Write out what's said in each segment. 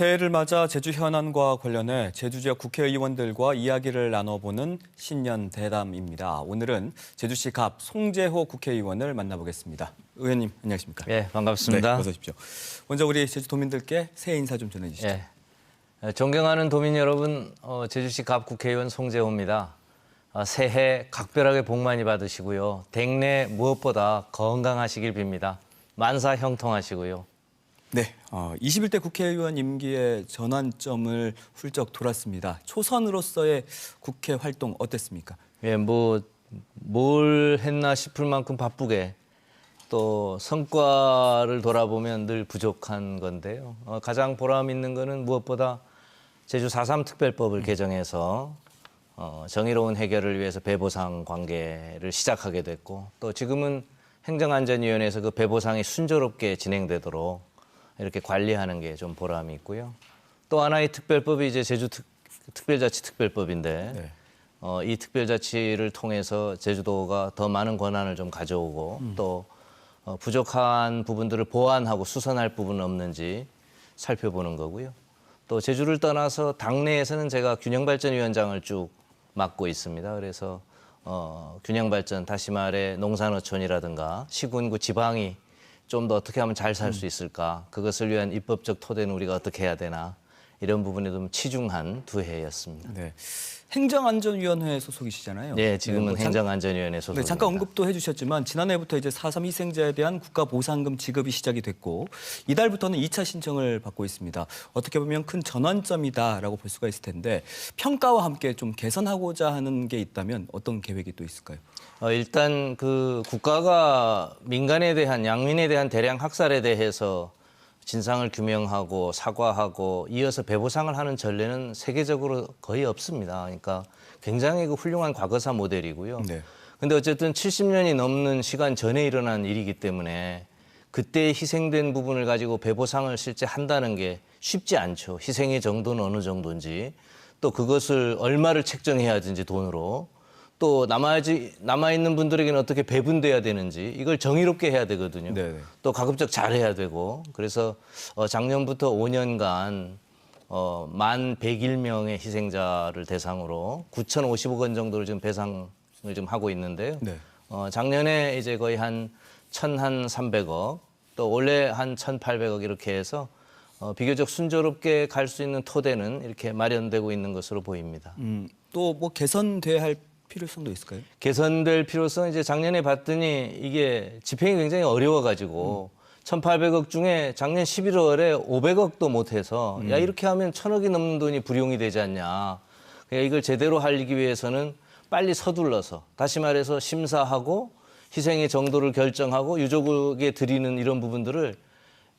새해를 맞아 제주 현안과 관련해 제주 지역 국회의원들과 이야기를 나눠보는 신년 대담입니다. 오늘은 제주시 갑 송재호 국회의원을 만나보겠습니다. 의원님 안녕하십니까? 예, 반갑습니다. 네, 어서 오십시오. 먼저 우리 제주 도민들께 새해 인사 좀 전해주시죠. 예. 어, 존경하는 도민 여러분, 어, 제주시 갑 국회의원 송재호입니다. 어, 새해 각별하게 복 많이 받으시고요. 댁내 무엇보다 건강하시길 빕니다. 만사 형통하시고요. 네, 어, 21대 국회의원 임기의 전환점을 훌쩍 돌았습니다. 초선으로서의 국회 활동 어땠습니까? 예, 뭐, 뭘 했나 싶을 만큼 바쁘게 또 성과를 돌아보면 늘 부족한 건데요. 어, 가장 보람 있는 거는 무엇보다 제주 4.3 특별법을 개정해서 어, 정의로운 해결을 위해서 배보상 관계를 시작하게 됐고 또 지금은 행정안전위원회에서 그 배보상이 순조롭게 진행되도록 이렇게 관리하는 게 좀 보람이 있고요. 또 하나의 특별법이 이제 제주 특, 특별자치 특별법인데 네. 어, 이 특별자치를 통해서 제주도가 더 많은 권한을 좀 가져오고 또 어, 부족한 부분들을 보완하고 수선할 부분은 없는지 살펴보는 거고요. 또 제주를 떠나서 당내에서는 제가 균형발전위원장을 쭉 맡고 있습니다. 그래서 어, 균형발전 다시 말해 농산어촌이라든가 시군구 지방이 좀 더 어떻게 하면 잘 살 수 있을까? 그것을 위한 입법적 토대는 우리가 어떻게 해야 되나 이런 부분에 좀 치중한 두 해였습니다. 네, 행정안전위원회 소속이시잖아요. 네, 지금은 뭐 잠- 행정안전위원회 네, 소속입니다. 잠깐 언급도 해주셨지만 지난해부터 이제 4.3 희생자에 대한 국가 보상금 지급이 시작이 됐고 이달부터는 2차 신청을 받고 있습니다. 어떻게 보면 큰 전환점이다라고 볼 수가 있을 텐데 평가와 함께 좀 개선하고자 하는 게 있다면 어떤 계획이 또 있을까요? 어, 일단 그 국가가 민간에 대한 양민에 대한 대량 학살에 대해서 진상을 규명하고 사과하고 이어서 배보상을 하는 전례는 세계적으로 거의 없습니다. 그러니까 굉장히 그 훌륭한 과거사 모델이고요. 네. 근데 어쨌든 70년이 넘는 시간 전에 일어난 일이기 때문에 그때 희생된 부분을 가지고 배보상을 실제 한다는 게 쉽지 않죠. 희생의 정도는 어느 정도인지 또 그것을 얼마를 책정해야 하든지 돈으로 또 남아지 남아 있는 분들에게는 어떻게 배분돼야 되는지 이걸 정의롭게 해야 되거든요. 네네. 또 가급적 잘해야 되고 그래서 어, 작년부터 5년간 어, 만 101명의 희생자를 대상으로 9,050억 원 정도를 지금 배상을 좀 하고 있는데요. 네. 어, 작년에 이제 거의 한 1,300억 또 올해 한 1,800억 이렇게 해서 어, 비교적 순조롭게 갈 수 있는 토대는 이렇게 마련되고 있는 것으로 보입니다. 음, 또뭐 개선돼야 할 필요성도 있을까요? 개선될 필요성 이제 작년에 봤더니 이게 집행이 굉장히 어려워가지고 1,800억 중에 작년 11월에 500억도 못해서 야 이렇게 하면 천억이 넘는 돈이 불용이 되지 않냐. 그러니까 이걸 제대로 하기 위해서는 빨리 서둘러서 다시 말해서 심사하고 희생의 정도를 결정하고 유족에게 드리는 이런 부분들을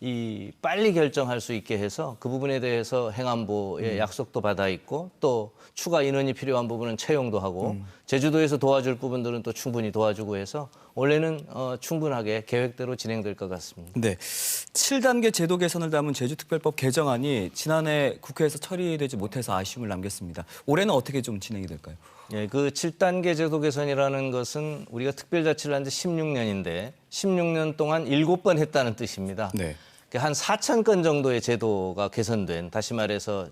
이 빨리 결정할 수 있게 해서 그 부분에 대해서 행안부의 약속도 받아 있고 또 추가 인원이 필요한 부분은 채용도 하고 제주도에서 도와줄 부분들은 또 충분히 도와주고 해서 원래는 어, 충분하게 계획대로 진행될 것 같습니다. 네. 7단계 제도 개선을 담은 제주특별법 개정안이 지난해 국회에서 처리되지 못해서 아쉬움을 남겼습니다. 올해는 어떻게 좀 진행이 될까요? 예, 그 7단계 제도 개선이라는 것은 우리가 특별자치를 한 지 16년인데 16년 동안 7번 했다는 뜻입니다. 네. 그한 4천 건 정도의 제도가 개선된 다시 말해서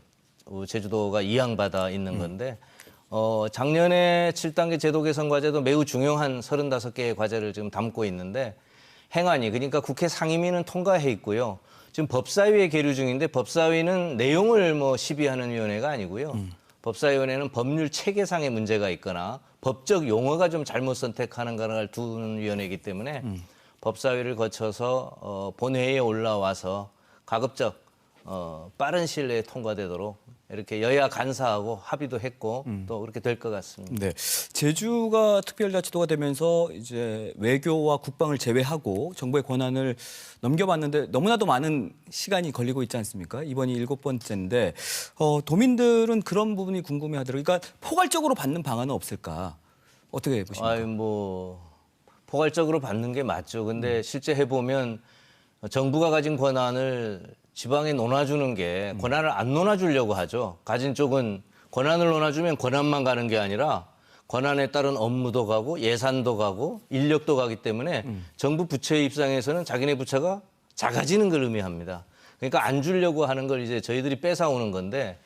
어, 제주도가 이양받아 있는 건데 어, 작년에 7단계 제도 개선 과제도 매우 중요한 35개의 과제를 지금 담고 있는데 행안위 그러니까 국회 상임위는 통과해 있고요. 지금 법사위에 계류 중인데 법사위는 내용을 뭐 시비하는 위원회가 아니고요. 법사위원회는 법률 체계상의 문제가 있거나 법적 용어가 좀 잘못 선택하는 거를 두는 위원회이기 때문에 법사위를 거쳐서 어, 본회의에 올라와서 가급적 어, 빠른 시일 내에 통과되도록 이렇게 여야 간사하고 합의도 했고 또 그렇게 될 것 같습니다. 네. 제주가 특별자치도가 되면서 이제 외교와 국방을 제외하고 정부의 권한을 넘겨봤는데 너무나도 많은 시간이 걸리고 있지 않습니까? 이번이 일곱 번째인데 어, 도민들은 그런 부분이 궁금해하더라고요. 그러니까 포괄적으로 받는 방안은 없을까? 어떻게 보십니까? 아유 뭐 포괄적으로 받는 게 맞죠. 근데 실제 해보면 정부가 가진 권한을 지방에 논아주는 게 권한을 안 논아주려고 하죠. 가진 쪽은 권한을 논아주면 권한만 가는 게 아니라 권한에 따른 업무도 가고 예산도 가고 인력도 가기 때문에 정부 부처의 입장에서는 자기네 부처가 작아지는 걸 의미합니다. 그러니까 안 주려고 하는 걸 이제 저희들이 뺏어오는 건데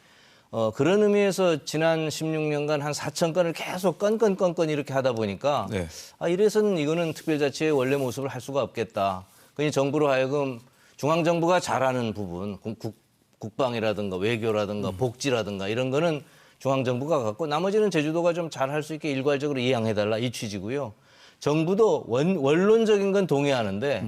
어, 그런 의미에서 지난 16년간 한 4천 건을 계속 건건건건 이렇게 하다 보니까 네. 아, 이래서는 이거는 특별자치의 원래 모습을 할 수가 없겠다. 그니 정부로 하여금 중앙정부가 잘하는 부분, 국, 국- 국방이라든가 외교라든가 복지라든가 이런 거는 중앙정부가 갖고 나머지는 제주도가 좀 잘할 수 있게 일괄적으로 이양해달라 이 취지고요. 정부도 원, 원론적인 건 동의하는데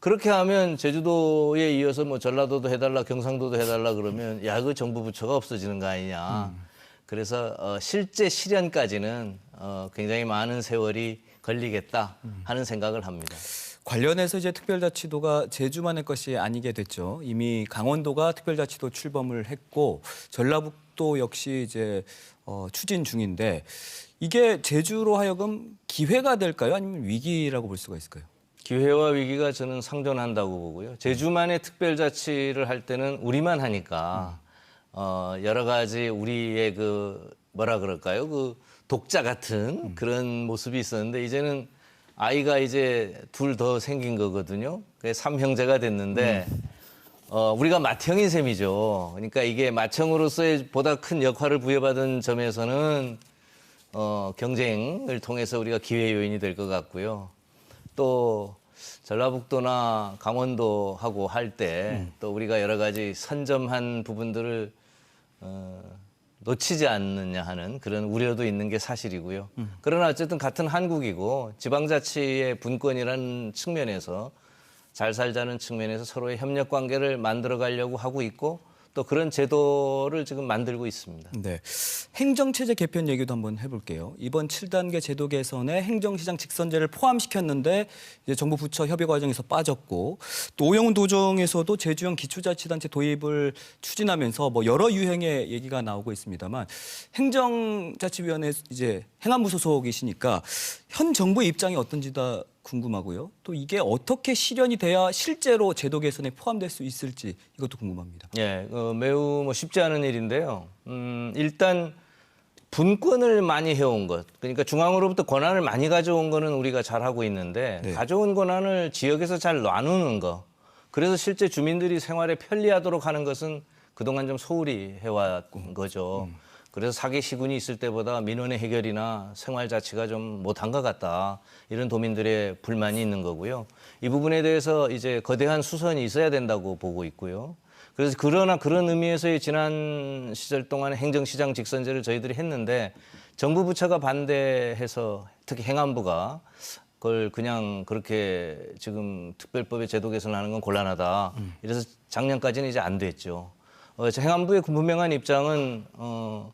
그렇게 하면 제주도에 이어서 뭐 전라도도 해달라 경상도도 해달라 그러면 야 그 정부 부처가 없어지는 거 아니냐. 그래서 어, 실제 실현까지는 어, 굉장히 많은 세월이 걸리겠다 하는 생각을 합니다. 관련해서 이제 특별자치도가 제주만의 것이 아니게 됐죠. 이미 강원도가 특별자치도 출범을 했고 전라북도 역시 이제 어, 추진 중인데 이게 제주로 하여금 기회가 될까요? 아니면 위기라고 볼 수가 있을까요? 기회와 위기가 저는 상존한다고 보고요. 제주만의 특별자치를 할 때는 우리만 하니까 어, 여러 가지 우리의 그 뭐라 그럴까요? 그 독자 같은 그런 모습이 있었는데 이제는 아이가 이제 둘 더 생긴 거거든요. 그게 삼형제가 됐는데 어, 우리가 맏형인 셈이죠. 그러니까 이게 맏형으로서의 보다 큰 역할을 부여받은 점에서는 어, 경쟁을 통해서 우리가 기회 요인이 될 것 같고요. 또 전라북도나 강원도하고 할 때또 우리가 여러 가지 선점한 부분들을 어, 놓치지 않느냐 하는 그런 우려도 있는 게 사실이고요. 그러나 어쨌든 같은 한국이고 지방자치의 분권이라는 측면에서 잘 살자는 측면에서 서로의 협력 관계를 만들어 가려고 하고 있고 또 그런 제도를 지금 만들고 있습니다. 네. 행정체제 개편 얘기도 한번 해볼게요. 이번 7단계 제도 개선에 행정시장 직선제를 포함시켰는데 이제 정부 부처 협의 과정에서 빠졌고 또 오영훈 도정에서도 제주형 기초자치단체 도입을 추진하면서 뭐 여러 유형의 얘기가 나오고 있습니다만 행정자치위원회 이제 행안부 소속이시니까 현 정부의 입장이 어떤지 다 궁금하고요. 또 이게 어떻게 실현이 돼야 실제로 제도 개선에 포함될 수 있을지 이것도 궁금합니다. 예, 어, 매우 뭐 쉽지 않은 일인데요. 음, 일단 분권을 많이 해온 것, 그러니까 중앙으로부터 권한을 많이 가져온 거는 우리가 잘 하고 있는데 네. 가져온 권한을 지역에서 잘 나누는 거, 그래서 실제 주민들이 생활에 편리하도록 하는 것은 그동안 좀 소홀히 해왔던 거죠. 그래서 사기 시군이 있을 때보다 민원의 해결이나 생활 자체가 좀 못한 것 같다. 이런 도민들의 불만이 있는 거고요. 이 부분에 대해서 이제 거대한 수선이 있어야 된다고 보고 있고요. 그래서 그러나 그런 의미에서의 지난 시절 동안 행정시장 직선제를 저희들이 했는데 정부 부처가 반대해서 특히 행안부가 그걸 그냥 그렇게 지금 특별법의 제도 개선하는 건 곤란하다. 이래서 작년까지는 이제 안 됐죠. 어, 저 행안부의 분명한 입장은 어,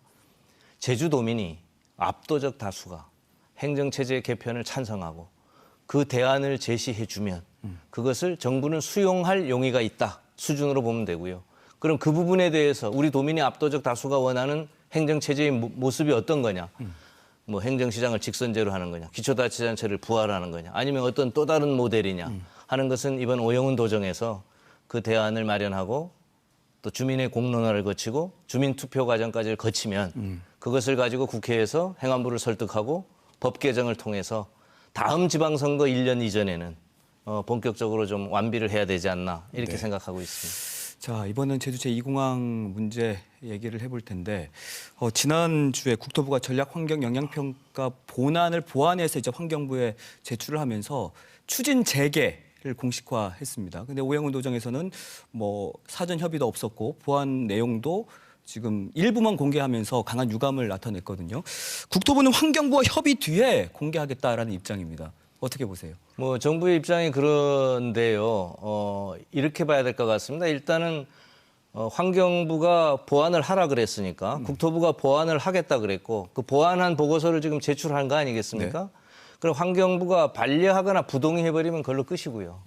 제주도민이 압도적 다수가 행정체제 개편을 찬성하고 그 대안을 제시해 주면 그것을 정부는 수용할 용의가 있다 수준으로 보면 되고요. 그럼 그 부분에 대해서 우리 도민이 압도적 다수가 원하는 행정체제의 모- 모습이 어떤 거냐? 뭐 행정시장을 직선제로 하는 거냐, 기초자치단체를 부활하는 거냐, 아니면 어떤 또 다른 모델이냐 하는 것은 이번 오영훈 도정에서 그 대안을 마련하고 또 주민의 공론화를 거치고 주민 투표 과정까지를 거치면 그것을 가지고 국회에서 행안부를 설득하고 법 개정을 통해서 다음 지방선거 1년 이전에는 어, 본격적으로 좀 완비를 해야 되지 않나 이렇게 생각하고 있습니다. 자 이번엔 제주 제2공항 문제 얘기를 해볼 텐데 어, 지난 주에 국토부가 전략 환경 영향평가 본안을 보완해서 이제 환경부에 제출을 하면서 추진 재개 를 공식화했습니다. 근데 오영훈 도정에서는 뭐 사전 협의도 없었고 보완 내용도 지금 일부만 공개하면서 강한 유감을 나타냈거든요. 국토부는 환경부와 협의 뒤에 공개하겠다라는 입장입니다. 어떻게 보세요? 뭐 정부의 입장이 그런데요. 어, 이렇게 봐야 될 것 같습니다. 일단은 어, 환경부가 보완을 하라 그랬으니까 국토부가 보완을 하겠다 그랬고 그 보완한 보고서를 지금 제출한 거 아니겠습니까? 그럼 환경부가 반려하거나 부동의해버리면 그걸로 끝이고요.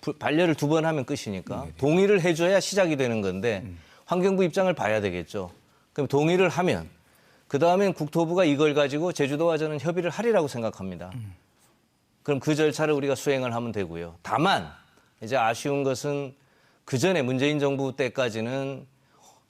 부- 반려를 두 번 하면 끝이니까 동의를 해줘야 시작이 되는 건데 환경부 입장을 봐야 되겠죠. 그럼 동의를 하면 그 다음엔 국토부가 이걸 가지고 제주도와 저는 협의를 하리라고 생각합니다. 그럼 그 절차를 우리가 수행을 하면 되고요. 다만 이제 아쉬운 것은 그 전에 문재인 정부 때까지는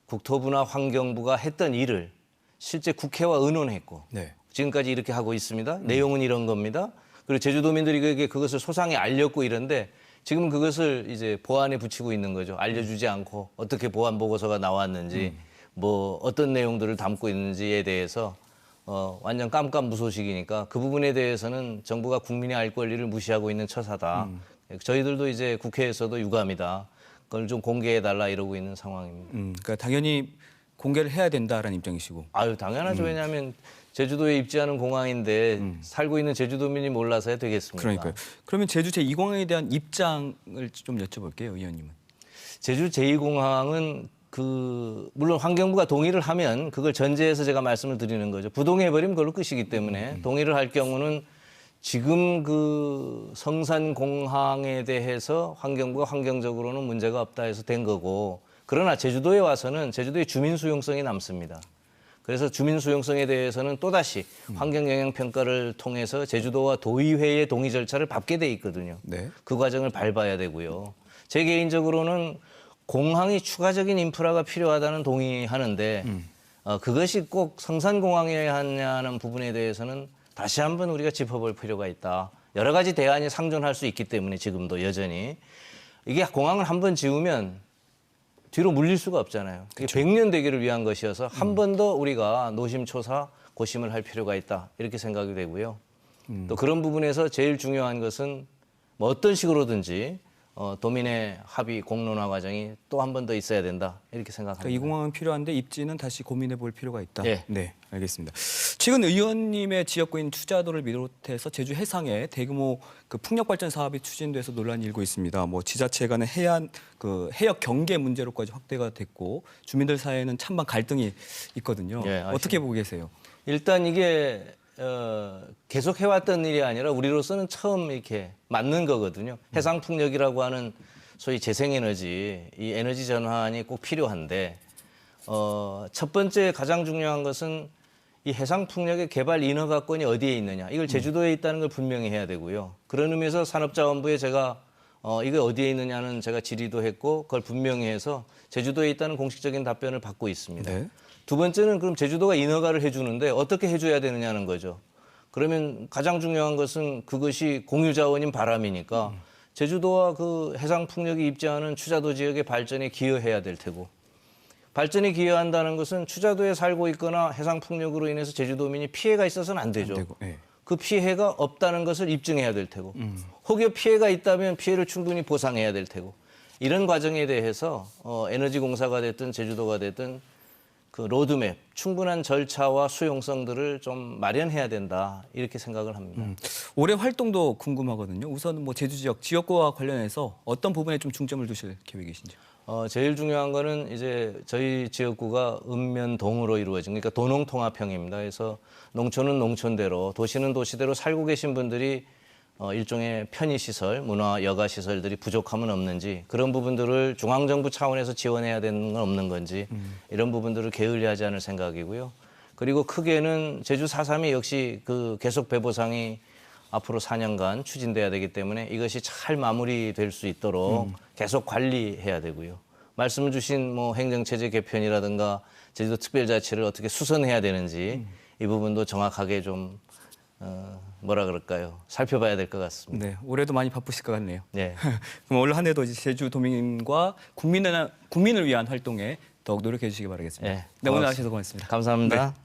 국토부나 환경부가 했던 일을 실제 국회와 의논했고 네. 지금까지 이렇게 하고 있습니다. 내용은 이런 겁니다. 그리고 제주도민들이 그게 그것을 소상히 알렸고 이런데 지금 그것을 이제 보안에 붙이고 있는 거죠. 알려주지 않고 어떻게 보안 보고서가 나왔는지 뭐 어떤 내용들을 담고 있는지에 대해서 어, 완전 깜깜무소식이니까 그 부분에 대해서는 정부가 국민의 알 권리를 무시하고 있는 처사다. 저희들도 이제 국회에서도 유감이다. 그걸 좀 공개해 달라 이러고 있는 상황입니다. 음, 그러니까 당연히 공개를 해야 된다라는 입장이시고. 아유 당연하죠. 왜냐하면 제주도에 입지하는 공항인데 살고 있는 제주도민이 몰라서야 되겠습니까? 그러니까요. 그러면 제주 제2공항에 대한 입장을 좀 여쭤볼게요, 의원님은. 제주 제2공항은 그 물론 환경부가 동의를 하면 그걸 전제해서 제가 말씀을 드리는 거죠. 부동해버리면 그걸로 끝이기 때문에 동의를 할 경우는 지금 그 성산공항에 대해서 환경부가 환경적으로는 문제가 없다 해서 된 거고 그러나 제주도에 와서는 제주도의 주민 수용성이 남습니다. 그래서 주민 수용성에 대해서는 또다시 환경 영향 평가를 통해서 제주도와 도의회의 동의 절차를 밟게 돼 있거든요. 네. 그 과정을 밟아야 되고요. 제 개인적으로는 공항이 추가적인 인프라가 필요하다는 동의하는데 어, 그것이 꼭 성산공항에 하냐는 부분에 대해서는 다시 한번 우리가 짚어볼 필요가 있다. 여러 가지 대안이 상존할 수 있기 때문에 지금도 여전히 이게 공항을 한번 지으면 뒤로 물릴 수가 없잖아요. 이게 100년 되기를 위한 것이어서 한 번 더 우리가 노심초사 고심을 할 필요가 있다. 이렇게 생각이 되고요. 또 그런 부분에서 제일 중요한 것은 뭐 어떤 식으로든지 어, 도민의 합의 공론화 과정이 또 한 번 더 있어야 된다. 이렇게 생각합니다. 그러니까 이 공항은 필요한데 입지는 다시 고민해 볼 필요가 있다. 예. 네, 알겠습니다. 최근 의원님의 지역구인 투자도를 비롯해서 제주 해상에 대규모 그 풍력 발전 사업이 추진돼서 논란이 일고 있습니다. 뭐 지자체 간의 해안 그 해역 경계 문제로까지 확대가 됐고 주민들 사이에는 찬반 갈등이 있거든요. 예. 어떻게 보고 계세요? 일단 이게 어, 계속 해왔던 일이 아니라 우리로서는 처음 이렇게 맞는 거거든요. 해상 풍력이라고 하는 소위 재생에너지, 이 에너지 전환이 꼭 필요한데 어, 첫 번째 가장 중요한 것은 이 해상 풍력의 개발 인허가권이 어디에 있느냐. 이걸 제주도에 있다는 걸 분명히 해야 되고요. 그런 의미에서 산업자원부에 제가 어, 이게 어디에 있느냐는 제가 질의도 했고 그걸 분명히 해서 제주도에 있다는 공식적인 답변을 받고 있습니다. 네. 두 번째는 그럼 제주도가 인허가를 해주는데 어떻게 해줘야 되느냐는 거죠. 그러면 가장 중요한 것은 그것이 공유자원인 바람이니까 제주도와 그 해상 풍력이 입지하는 추자도 지역의 발전에 기여해야 될 테고 발전에 기여한다는 것은 추자도에 살고 있거나 해상 풍력으로 인해서 제주도민이 피해가 있어서는 안 되죠. 되고, 예. 그 피해가 없다는 것을 입증해야 될 테고 혹여 피해가 있다면 피해를 충분히 보상해야 될 테고 이런 과정에 대해서 어, 에너지 공사가 됐든 제주도가 됐든 그 로드맵 충분한 절차와 수용성들을 좀 마련해야 된다 이렇게 생각을 합니다. 올해 활동도 궁금하거든요. 우선 뭐 제주 지역 지역구와 관련해서 어떤 부분에 좀 중점을 두실 계획이신지. 어, 제일 중요한 거는 이제 저희 지역구가 읍면동으로 이루어진 그러니까 도농통합형입니다. 그래서 농촌은 농촌대로 도시는 도시대로 살고 계신 분들이 어, 일종의 편의시설, 문화, 여가 시설들이 부족함은 없는지 그런 부분들을 중앙정부 차원에서 지원해야 되는 건 없는 건지 이런 부분들을 게을리하지 않을 생각이고요. 그리고 크게는 제주 4.3이 역시 그 계속 배보상이 앞으로 4년간 추진돼야 되기 때문에 이것이 잘 마무리될 수 있도록 계속 관리해야 되고요. 말씀 주신 뭐 행정체제 개편이라든가 제주도 특별자치를 어떻게 수선해야 되는지 이 부분도 정확하게 좀 어, 뭐라 그럴까요? 살펴봐야 될 것 같습니다. 네, 올해도 많이 바쁘실 것 같네요. 네. 그럼 올 한해도 제주 도민과 국민을 국민을 위한 활동에 더욱 노력해 주시기 바라겠습니다. 네, 네, 오늘 고맙습니다. 나와주셔서 고맙습니다. 감사합니다. 네.